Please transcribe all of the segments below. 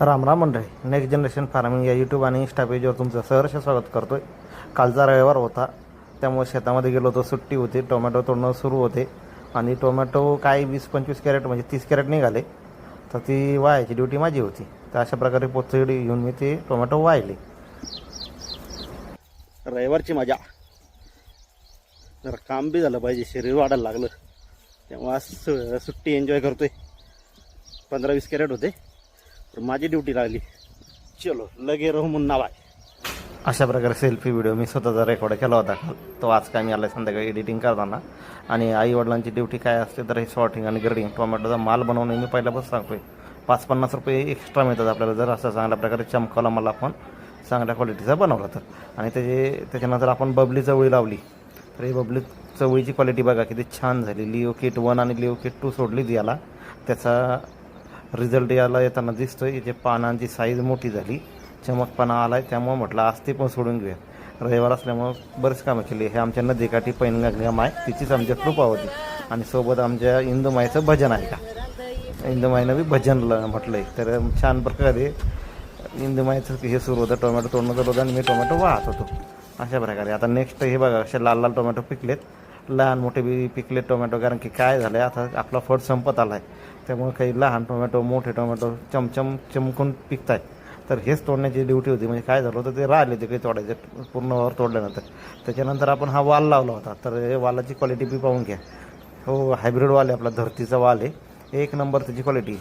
राम राम मंडळी. Next generation farming या YouTube आणि इन्स्टा पेजवर तुमचं सहर्ष स्वागत करतोय. कालचा रविवार होता. त्यामुळे शेतामध्ये गेलो होतो सुट्टी होती टोमॅटो तोडणं सुरू होते. आणि टोमॅटो काय वीस पंचवीस कॅरेट म्हणजे तीस कॅरेट निघाले. तर ती वायाची ड्युटी माझी होती. तर अशा प्रकारे पोचडी घेऊन मी ते टोमॅटो वाहिले रविवारची मजा. जरा काम बी झालं पाहिजे शरीर वाढायला लागलं. तेव्हा सु- सुट्टी एन्जॉय करतोय. पंधरा वीस कॅरेट होते. तर माझी ड्युटी लागली. चलो लगे राहू मुन्ना बाय अशा प्रकारे सेल्फी व्हिडिओ मी स्वतःचा रेकॉर्ड केला होता काल. तो आज काय मी आला संध्याकाळी एडिटिंग करताना. आणि आई वडिलांची ड्युटी काय असते तर हे शॉर्टिंग आणि ग्रेडिंग टोमॅटोचा माल बनवणे मी पहिल्यापासून सांगतोय. पाच पन्नास रुपये एक्स्ट्रा मिळतात आपल्याला जर असं चांगल्या प्रकारे चमकावला मला आपण चांगल्या क्वालिटीचा बनवला तर. आणि त्याचे त्याच्यानंतर आपण बबली चवळी लावली. तर हे बबली चवळीची क्वालिटी बघा किती छान झाली. लिओ किट वन आणि लिओ किट टू सोडली याला. त्याचा रिझल्ट याला येताना दिसतोय. इथे पानांची साईज मोठी झाली चमकपणा आलाय. त्यामुळे म्हटलं आज ते पण सोडून घेऊया. रविवार असल्यामुळं बरेच कामं केली. हे आमच्या नदीकाठी पैनगंगा माय तिचीच आमची कृपा होती. आणि सोबत आमच्या इंदुमाईचं भजन आहे का? इंदुमाईनं बी भजन म्हटलं म्हटलंय. तर छान प्रकारे इंदुमाईचं हे सुरू होतं. टोमॅटो तोडणं चालू होतं आणि मी टोमॅटो वाहत होतो. अशा प्रकारे. आता नेक्स्ट हे बघा असे लाल लाल टोमॅटो पिकलेत. लहान मोठे बी पिकले टोमॅटो कारण की काय झालं आता आपला फळ संपत आला आहे त्यामुळे काही लहान टोमॅटो मोठे टोमॅटो चमचम चमकून पिकत आहेत तर हेच तोडण्याची ड्युटी होती. म्हणजे काय झालं होतं ते राहिले ते काही तोडायचे पूर्ण वर तोडल्यानंतर. त्याच्यानंतर आपण हा वाल लावला होता. तर हे वालाची क्वालिटी बी पाहून घ्या. हो हायब्रिड वाल आहे आपला धरतीचा वाल आहे. एक नंबर त्याची क्वालिटी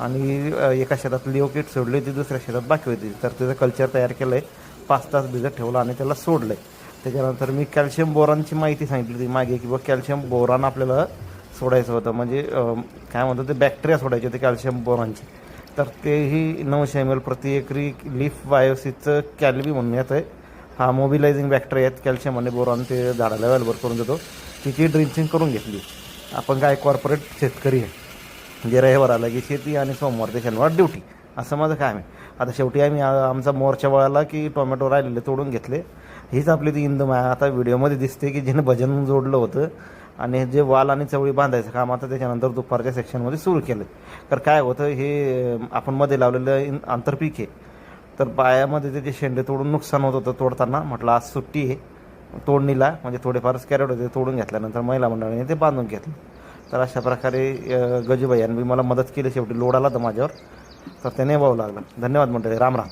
आणि एका शेतात लिओ किट सोडली होती दुसऱ्या शेतात बाकी होती. तर त्याचं कल्चर तयार केलं आहे पाच तास भिजत ठेवलं आणि त्याला सोडलं आहे त्याच्यानंतर मी कॅल्शियम बोरांची माहिती सांगितली होती मागे की बा कॅल्शियम बोरान आपल्याला सोडायचं होतं. म्हणजे काय म्हणतात ते बॅक्टेरिया सोडायचे होते कॅल्शियम बोरांचे. तर तेही नऊशे एम एल प्रति एकरी लिफ बायोसिसचं कॅलबी म्हणून येतं आहे. हा मोबिलायझिंग बॅक्टेरिया आहेत कॅल्शियम आणि बोरॉन ते झाडाला अवेलेबल करून देतो. तिची ड्रिंचिंग करून घेतली. आपण काय कॉर्पोरेट शेतकरी आहे. म्हणजे रविवार आला की शेती आणि सोमवार ते शनिवार ड्युटी असं माझं काय आहे? आता शेवटी आम्ही आमचा मोर्चा वळाला की टोमॅटो राहिलेले तोडून घेतले. हीच आपली ती इंदू माया. आता व्हिडिओमध्ये दिसते की जिने भजन जोडलं होतं आणि जे वाल आणि चवळी बांधायचं काम आता त्याच्यानंतर दुपारच्या सेक्शनमध्ये सुरू केलं. तर काय होतं हे आपण मध्ये लावलेलं इन- आंतरपीक आहे. तर पायामध्ये त्याचे शेंडे तोडून नुकसान होत होतं तोडताना म्हटलं आज सुट्टी आहे. तोडणीला म्हणजे थोडेफार कॅरेट होते तोडून घेतल्यानंतर महिला मंडळाने ते बांधून घेतलं. तर अशा प्रकारे गजूबाई यांनी मला मदत केली. शेवटी लोड आला तर माझ्यावर. तर त्याने वाहू लागला. धन्यवाद मंडळी राम राम.